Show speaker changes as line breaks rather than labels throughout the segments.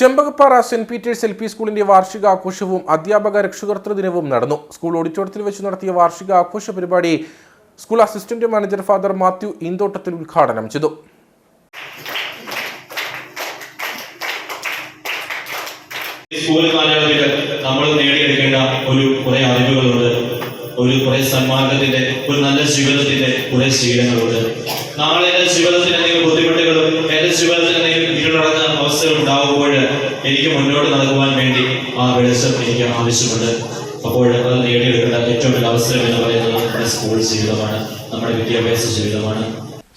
Chembakappara Saint Peter's L P സ്കൂളിന്റെ വാർഷികാഘോഷവും അധ്യാപക രക്ഷകർത്തൃ ദിനവും നടന്നു. സ്കൂൾ ഓഡിറ്റോറിയത്തിൽ വെച്ച് നടത്തിയ വാർഷിക ആഘോഷ പരിപാടി school assistant manager father Mathew Eenthottathil ഉദ്ഘാടനം ചെയ്തു.
സ്കൂൾ നമ്മൾ നേടിയെടുക്കേണ്ട ഒരു കുറെ അറിവുകളുണ്ട് ഒരു കുറെ സന്മാർഗത്തിന്റെ ഒരു നല്ല ജീവിതത്തിന്റെ കുറെ ശീലങ്ങളുണ്ട്. നാളെ എന്റെ എന്തെങ്കിലും ബുദ്ധിമുട്ടുകളും എന്റെ ജീവിതത്തിൽ എന്തെങ്കിലും അവസ്ഥകൾ ഉണ്ടാകുമ്പോൾ എനിക്ക് മുന്നോട്ട് നടക്കുവാൻ വേണ്ടി ആ വെളിച്ചം എനിക്ക് ആവശ്യമുണ്ട്. അപ്പോൾ അത് നേടിയെടുക്കേണ്ട ഏറ്റവും വലിയ അവസരം എന്ന് പറയുന്നത് നമ്മുടെ സ്കൂൾ ജീവിതമാണ് നമ്മുടെ വിദ്യാഭ്യാസ ജീവിതമാണ്.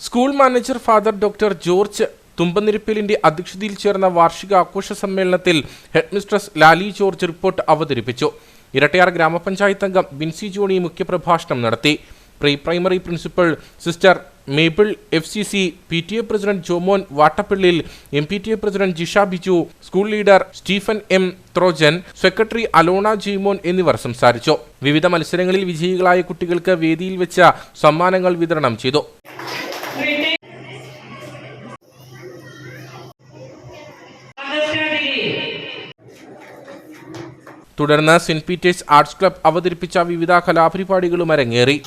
School manager father doctor George തുമ്പനിരിപ്പിലിന്റെ അധ്യക്ഷതയിൽ ചേർന്ന വാർഷിക ആഘോഷ സമ്മേളനത്തിൽ ഹെഡ്മിസ്ട്രസ് ലാലി ജോർജ് റിപ്പോർട്ട് അവതരിപ്പിച്ചു. ഇരട്ടയാർ ഗ്രാമപഞ്ചായത്ത് അംഗം ബിൻസി ജോണി മുഖ്യപ്രഭാഷണം നടത്തി. Pre primary principal sister Mabel F C C P T A president Jomon Vattappallil M P T A president Jisha Biju school leader Stephen M Throjan secretary Alona Jeemon എന്നിവർ സംസാരിച്ചു. വിവിധ മത്സരങ്ങളിൽ വിജയികളായ കുട്ടികൾക്ക് വേദിയിൽ വെച്ച സമ്മാനങ്ങൾ വിതരണം ചെയ്തു. തുടർന്ന് സെന്റ് പീറ്റേഴ്സ് ആർട്സ് ക്ലബ് അവതരിപ്പിച്ച വിവിധ കലാപരിപാടികളും അരങ്ങേറി.